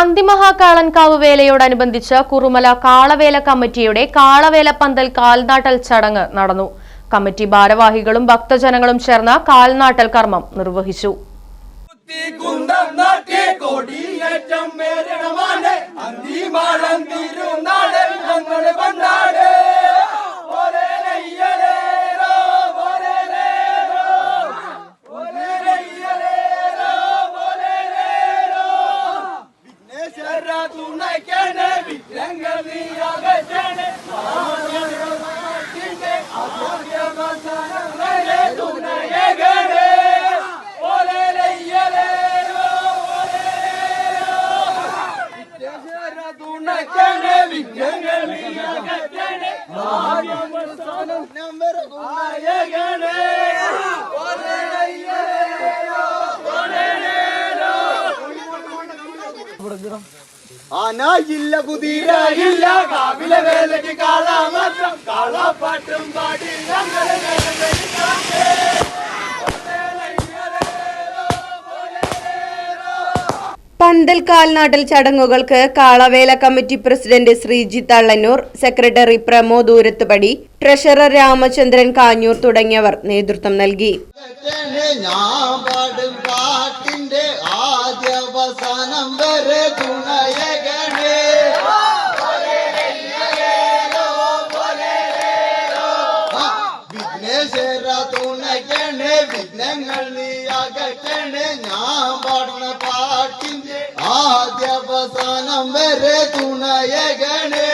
അന്തിമഹാകാളൻകാവ് വേലയോടനുബന്ധിച്ച് കുറുമല കാളവേല കമ്മിറ്റിയുടെ കാളവേല പന്തൽ കാൽനാട്ടൽ ചടങ്ങ് നടന്നു. കമ്മിറ്റി ഭാരവാഹികളും ഭക്തജനങ്ങളും ചേർന്ന് കാൽനാട്ടൽ കർമ്മം നിർവഹിച്ചു. അന്തിമാളം തിരുനാട് വിഘ്നേശ്വര തുണയ്ക്കണേ വിഘ്നങ്ങൾ നീ അകറ്റണേ മാനവനാട്ടിന്റെ തുണയകണേ ഒരേലയ്യലേരോ, ഒരേലേരോ. ആനായില്ല കുതിരയില്ല കാവില വേലയ്ക്ക് കാള മാത്രം കാളപ്പാട്ടും പാടി പന്തൽ കാൽനാട്ടൽ ചടങ്ങുകൾക്ക് Kalavela committee president Sreejith Allannur secretary Pramod Oorathupadi treasurer Ramachandran Kanjoor തുടങ്ങിയവർ നേതൃത്വം നൽകി. ഞാൻ പാടുന്ന പാട്ടിന്റെ ആദ്യവസാനം വരെ തുണയകണേ.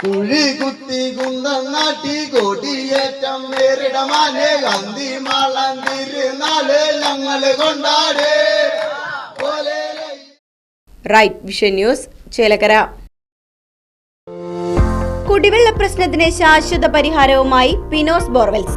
കുഴി കുത്തി കുന്തം നാട്ടി കൊടിയേറ്റം വേറിടമാനെ. അന്തി മാളം തിരുനാൾ ഞങ്ങൾ Kondad. Right vision news Chelakkara. കുടിവെള്ള പ്രശ്നത്തിന് ശാശ്വത പരിഹാരവുമായി പിനോസ് ബോർവെൽസ്.